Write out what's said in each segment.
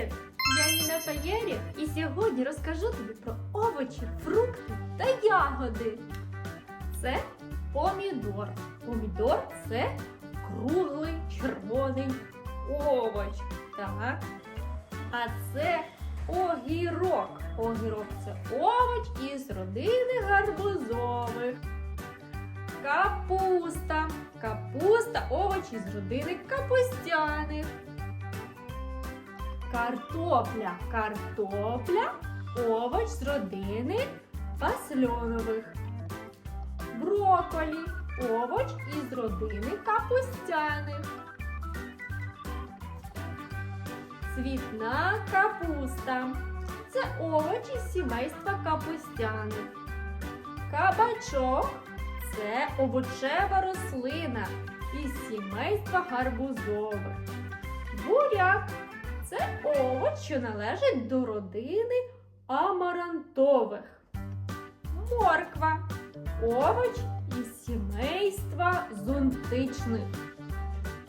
Привіт! Я Ніна Таєрі і сьогодні розкажу тобі про овочі, фрукти та ягоди. Це помідор. Помідор це круглий червоний овоч. Так. А це огірок. Огірок це овоч із родини гарбузових. Капуста. Капуста овоч із родини капустяних. Картопля. Картопля овоч з родини пасльонових. Броколі овоч із родини капустяних. Цвітна капуста. Це овоч із сімейства капустяних. Кабачок це овочева рослина із сімейства гарбузових. Буряк це овоч, що належить до родини амарантових. Морква овоч із сімейства зонтичних.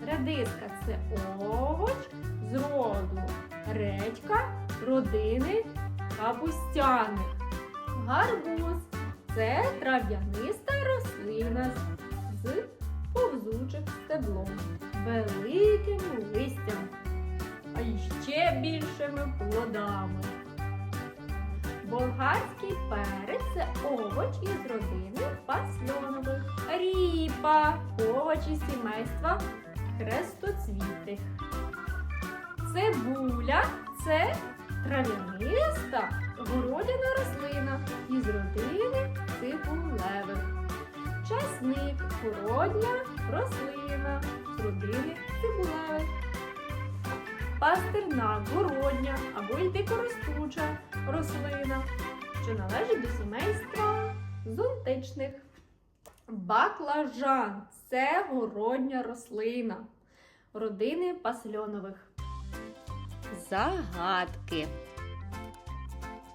Редиска це овоч з роду редька родини капустяних. Гарбуз це трав'яниста рослина з повзучим стеблом, великим листям, а ще більшими плодами. Болгарський перець це овоч із родини пасльонових. Ріпа овоч із сімейства хрестоцвітих. Цибуля це трав'яниста городяна рослина із родини цибулевих. Часник городня рослина з родини цибулевих. Пастернак городня або й дикоростуча рослина, що належить до сімейства зонтичних. Баклажан це городня рослина родини пасльонових. Загадки.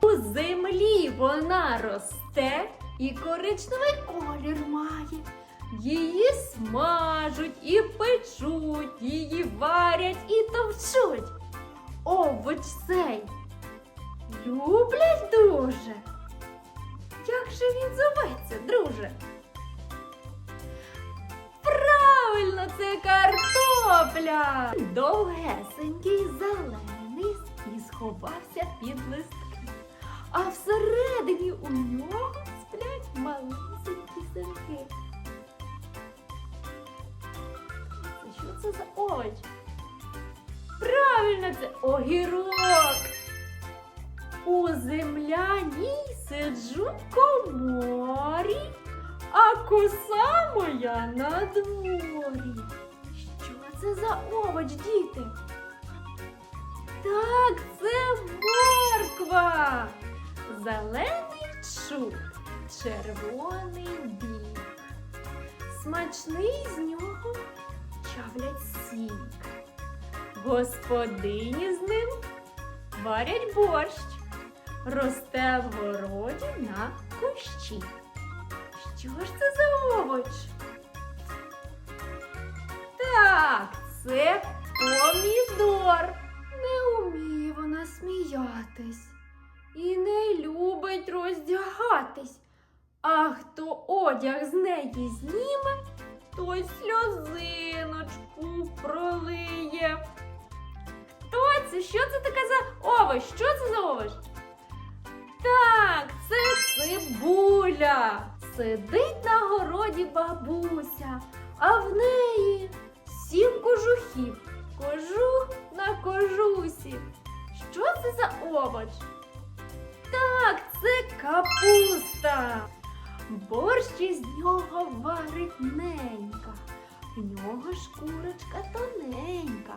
У землі вона росте і коричневий колір має. Її смажуть і печуть, її варять і товчуть. Овоч цей люблять дуже. Як же він зоветься, друже? Правильно, це картопля. Довгесенький зелений і сховався під листки. А всередині у нього сплять малесенькі сирки. Це за овоч? Правильно, це огірок. У земляній сиджу коморі, а коса моя на дворі. Що це за овоч, діти? Так, це морква. Зелений чуб, червоний бік. Смачний з нього чавлять сік. Господині з ним варять борщ, росте в городі на кущі. Що ж це за овоч? Так, це помідор. Не уміє вона сміятись і не любить роздягатись. А хто одяг з неї зніме, той сльозиночку пролиє. Хто це? Що це таке за овоч? Що це за овоч? Так, це цибуля. Сидить на городі бабуся, а в неї сім кожухів. Кожух на кожусі. Що це за овоч? Так, це капуста. Борщ із нього варить ненька. В нього шкурочка тоненька.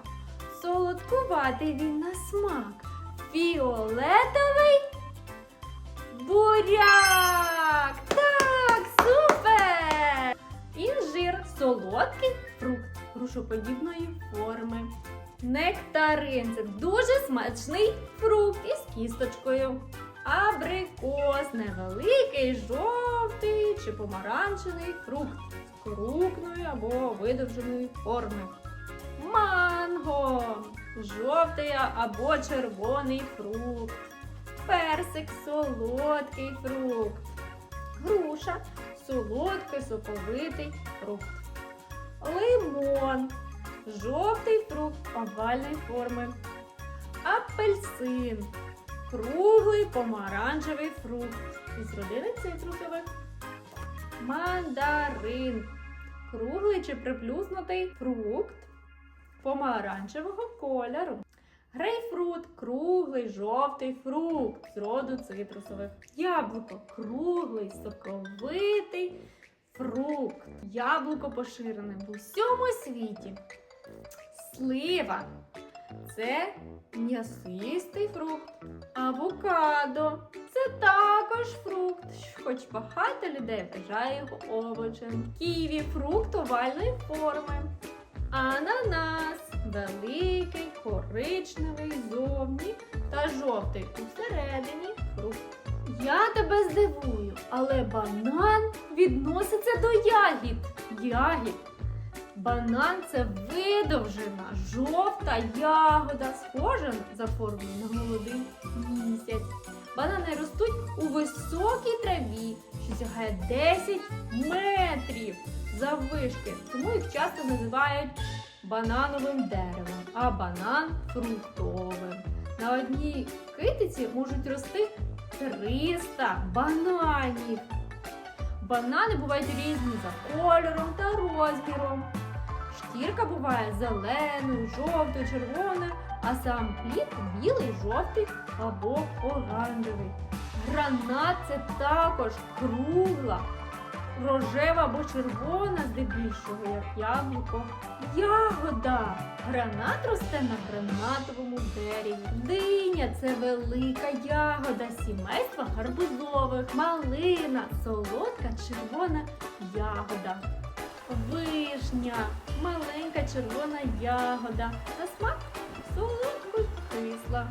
Солодкуватий він на смак. Фіолетовий буряк. Так, супер! Інжир солодкий фрукт грушоподібної форми. Нектарин це дуже смачний фрукт із кісточкою. Абрикос невеликий, жовтий чи помаранчевий фрукт крупної або видовженої форми. Манго. Жовтий або червоний фрукт. Персик солодкий фрукт. Груша солодкий соковитий фрукт. Лимон жовтий фрукт овальної форми. Апельсин круглий помаранчевий фрукт із родини цитрусових. Мандарин круглий чи приплюснутий фрукт помаранчевого кольору. Грейпфрут круглий жовтий фрукт з роду цитрусових. Яблуко круглий соковитий фрукт. Яблуко поширене в усьому світі. Слива це м'ясистий фрукт. Авокадо це також фрукт, хоч багато людей вважає його овочем. Ківі фрукт овальної форми. Ананас великий, коричневий зовні та жовтий усередині фрукт. Я тебе здивую, але банан відноситься до ягід. Ягід. Банан це видовжена жовта ягода, схожа за формою на молодий місяць. Банани ростуть у високій траві, що сягає 10 метрів заввишки, тому їх часто називають банановим деревом, а банан фруктовим. На одній китиці можуть рости 300 бананів. Банани бувають різні за кольором та розміром. Шкірка буває зеленою, жовтою, червоною, а сам плід білий, жовтий або оранжевий. Гранат це також кругла, рожева або червона, здебільшого, як яблуко. Ягода. Гранат росте на гранатовому дереві. Диня це велика ягода сімейства гарбузових. Малина, солодка червона ягода. Вишня, маленька червона ягода. На смак солодко кисла.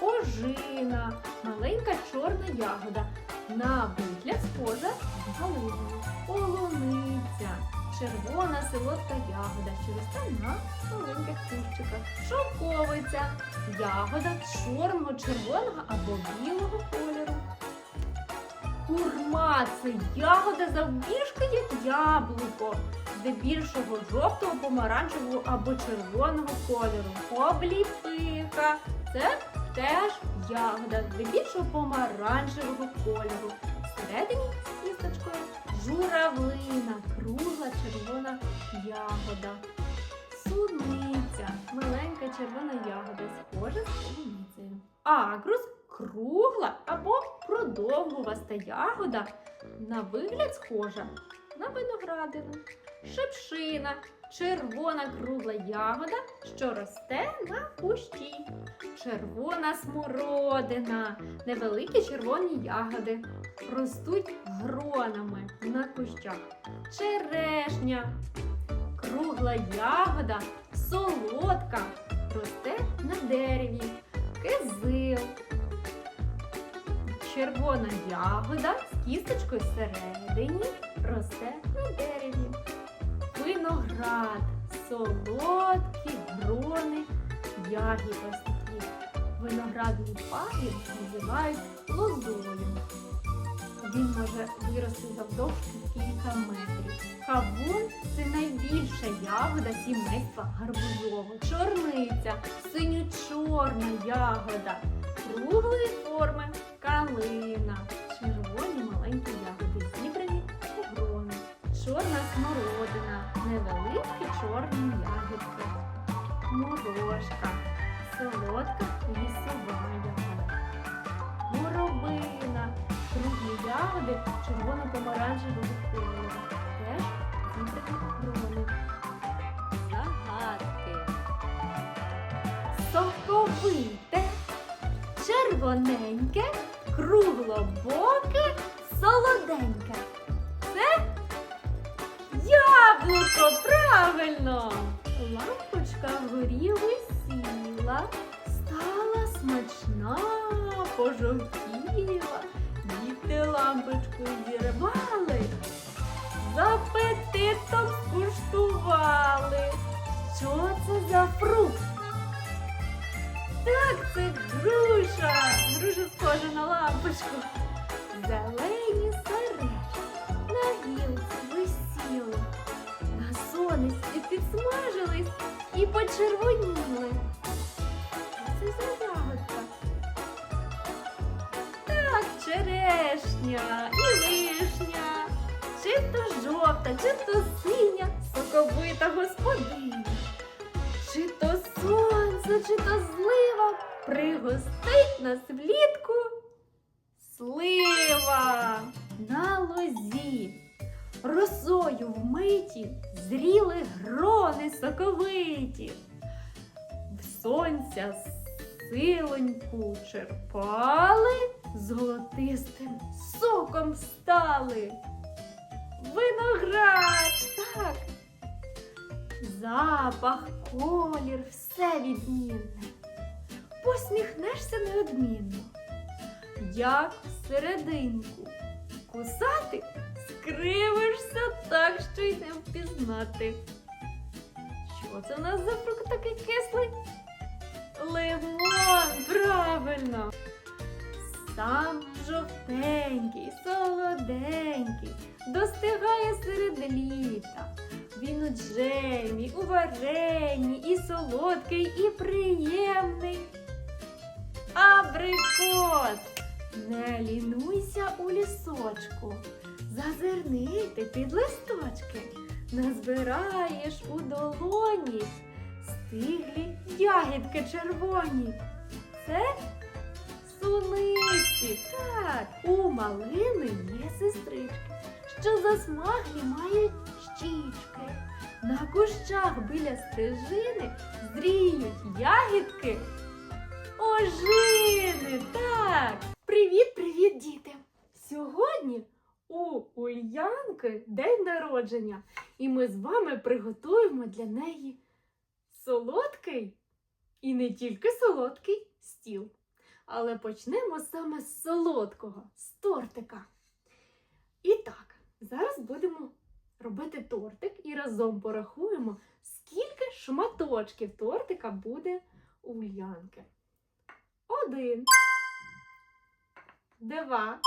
Ожина, маленька чорна ягода. На вигляд схожа з галиною. Полуниця, червона солодка ягода, що росте на маленьких кущиках. Шовковиця, ягода чорного, червоного або білого кольору. Курма це ягода завбільшки, як яблуко, здебільшого жовтого, помаранчевого або червоного кольору. Обліпиха це теж ягода, здебільшого помаранчевого кольору. Всередині з кісточкою журавлина, кругла червона ягода. Суниця, маленька червона ягода, схожа з полуницею. Агрус кругла або продовгуваста ягода, на вигляд схожа на виноградину. Шипшина червона кругла ягода, що росте на кущі. Червона смородина, невеликі червоні ягоди, ростуть гронами на кущах. Черешня, кругла ягода, солодка, росте на дереві. Кизил, червона ягода з кісточкою всередині росте на дереві. Виноград, солодкі грони, ягід такі. Виноградний пагін називають лозою. Він може вирости завдовжки кілька метрів. Кавун це найбільша ягода сімейства гарбузового. Чорниця, синьо-чорна ягода, круглої форми калина, червоні маленькі ягоди, зібрані у грони. Чорна смородина, невеликі чорні ягідки. Морошка, солодка лісова ягода. Горобина, круглі ягоди червоно-помаранчевого кольору. Теж зібрані грони. Загадки. Соковите, червоненьке, круглобоке, солоденьке. Це яблуко, правильно! Лампочка вгорі висіла, стала смачна, пожовтіла. Діти лампочку зірвали, з апетитом скуштували. Що це за фрукт? Так, це груша. Груша схожа на лампочку. Зелені сережки на гілці висіли. На сонечці підсмажились і почервоніли. Це за? Так, черешня і вишня. Чи то жовта, чи то синя, соковита господиня. Чи то сонце, чи то злива пригостить нас влітку слива на лозі. Росою вмиті зріли грони соковиті. В сонця силоньку черпали, золотистим соком стали. Виноград, так. Запах, колір, все відмінне. Посміхнешся неодмінно. Як всерединку. Кусати скривишся так, що й не впізнати. Що це у нас за фрукт такий кислий? Лимон, правильно. Сам жовтенький, солоденький, достигає серед літа. Він у джемі, у варенні, і солодкий, і приємний. Абрикос! Не лінуйся у лісочку, зазирни ти під листочки, назбираєш у долоні стиглі ягідки червоні. Це суниці. Так, у малини є сестрички, що засмаглі мають щічки. На кущах біля стежини зріють ягідки. Ожини, так! Привіт, привіт, діти! Сьогодні у Ульянки день народження, і ми з вами приготуємо для неї солодкий і не тільки солодкий стіл. Але почнемо саме з солодкого, з тортика. І так, зараз будемо робити тортик і разом порахуємо, скільки шматочків тортика буде у Ульянки. Один, два,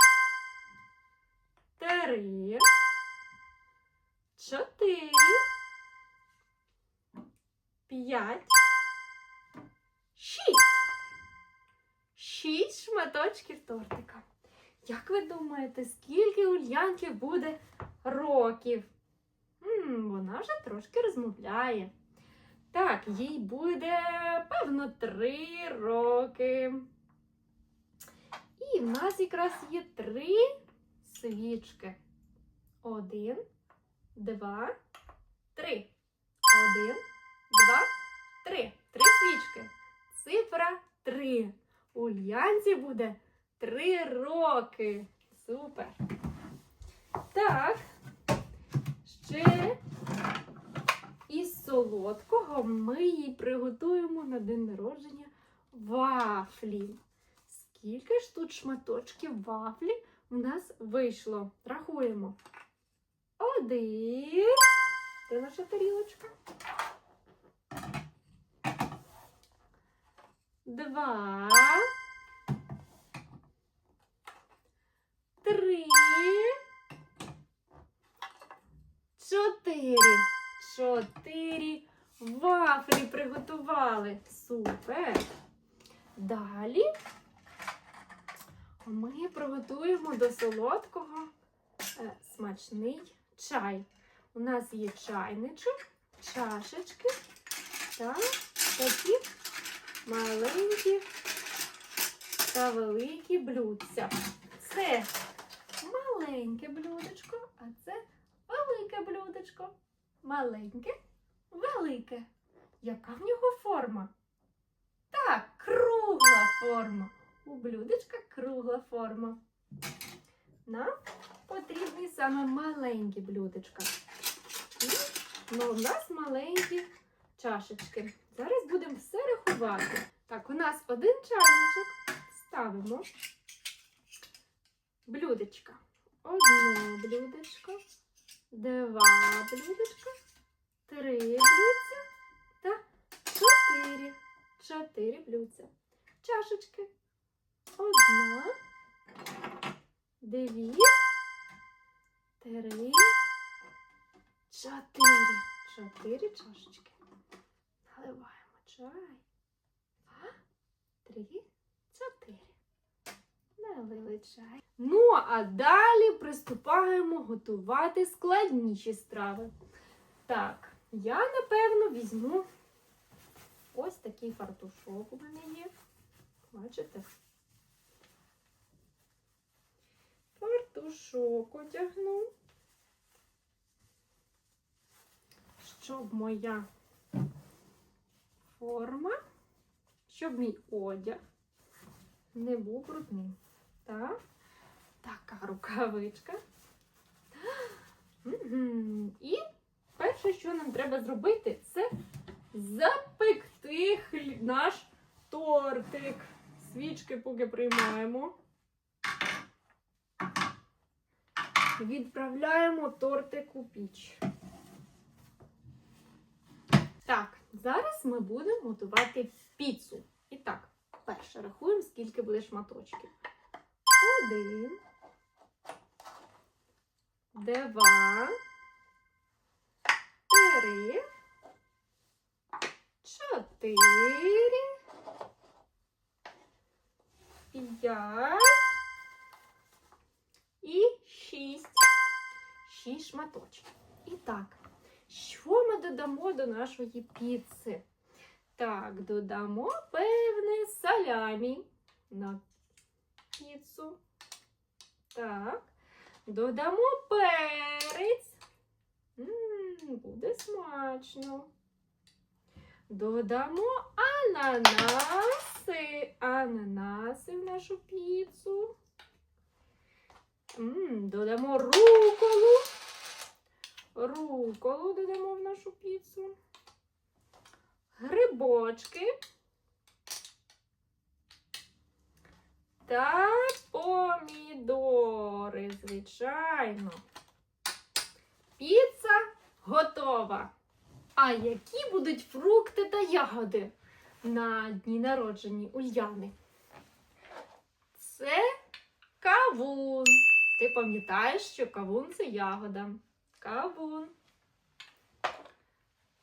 три, чотири, п'ять, шість. Шість шматочків тортика. Як ви думаєте, скільки Ульянки буде років? м вона вже трошки розмовляє. Так, їй буде, певно, три роки. І в нас якраз є три свічки. Один, два, три. Один, два, три. Три свічки. Цифра три. Ульянці буде три роки. Супер. Так. Ще із солодкого ми їй приготуємо на день народження вафлі. Скільки ж тут шматочків вафлі в нас вийшло? Рахуємо. Один. Де наша тарілочка? Два. Три. Чотири. Чотири вафлі приготували. Супер. Далі ми приготуємо до солодкого е, смачний чай. У нас є чайничок, чашечки та такі маленькі та великі блюдця. Це маленьке блюдечко, а це велике блюдечко. Маленьке, велике. Яка в нього форма? Так, кругла форма. У блюдечка кругла форма. Нам потрібні саме маленькі блюдечка. Ну, у нас маленькі чашечки. Зараз будемо все рахувати. Так, у нас один чайничок. Ставимо блюдечка. Одне блюдечко, два блюдечка, три блюдця та чотири. Чотири блюдця. Чашечки. Одна, дві, три, чотири. Чотири чашечки. Наливаємо чай. Два, три, чотири. Налили чай. Ну, а далі приступаємо готувати складніші страви. Так, я напевно візьму ось такий фартушок у мене є. Бачите? Фартушок одягну. Щоб моя форма, щоб мій одяг не був брудним. Так, така рукавичка. І перше, що нам треба зробити, це запекти наш тортик. Свічки поки приймаємо. Відправляємо тортик у піч. Так, зараз ми будемо готувати піцу. І так, перше рахуємо, скільки буде шматочків. Один. Два. Три. Чотири. П'ять. І шість. Шість шматочків. І так, що ми додамо до нашої піци? Так, додамо певне салямі на піцу. Так, додамо перець. М, буде смачно. Додамо ананаси. Ананаси в нашу піцу. Додамо руколу. Руколу додамо в нашу піцу. Грибочки. Та помідори, звичайно. Піца готова. А які будуть фрукти та ягоди на дні народженні Ульяни? Це кавун. Ти пам'ятаєш, що кавун це ягода. Кавун.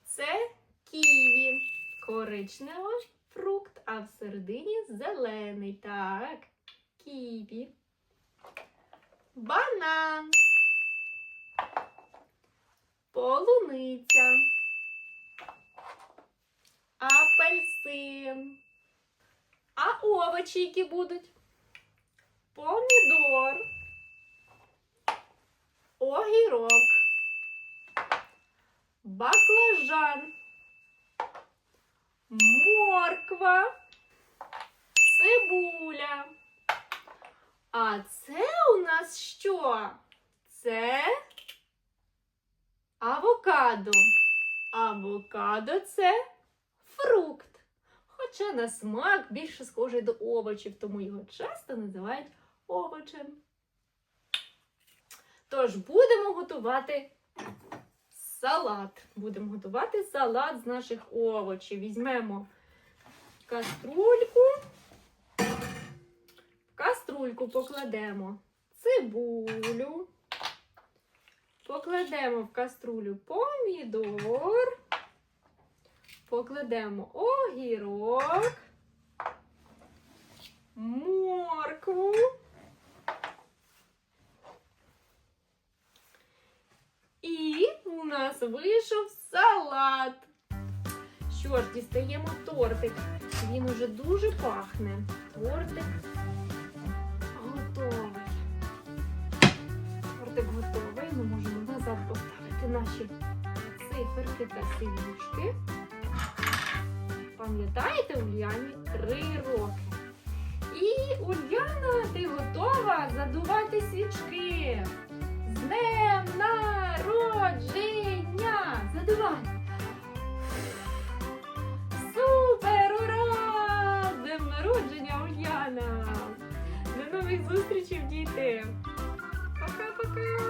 Це ківі. Коричневий фрукт, а всередині зелений. Так, ківі. Банан. Полуниця. Апельсин. А овочі які будуть? Помідор. Огірок. Баклажан. Морква. Цибуля. А це у нас що? Це авокадо. Авокадо це фрукт. Хоча на смак більше схожий до овочів, тому його часто називають овочем. Тож будемо готувати салат. Будемо готувати салат з наших овочів. Візьмемо каструльку. В каструльку покладемо цибулю. Покладемо в каструлю помідор. Покладемо огірок, моркву. І у нас вийшов салат. Що ж, дістаємо тортик. Він уже дуже пахне. Тортик готовий. Тортик готовий. Ми можемо назад поставити наші циферки та сивішки. Пам'ятаєте, Ульяні три роки. І Ульяна, ти готова задувати свічки. З днем народження! Задувай! Супер! Ура! З днем народження, Ульяна! До нових зустрічей, діти! Пока-пока!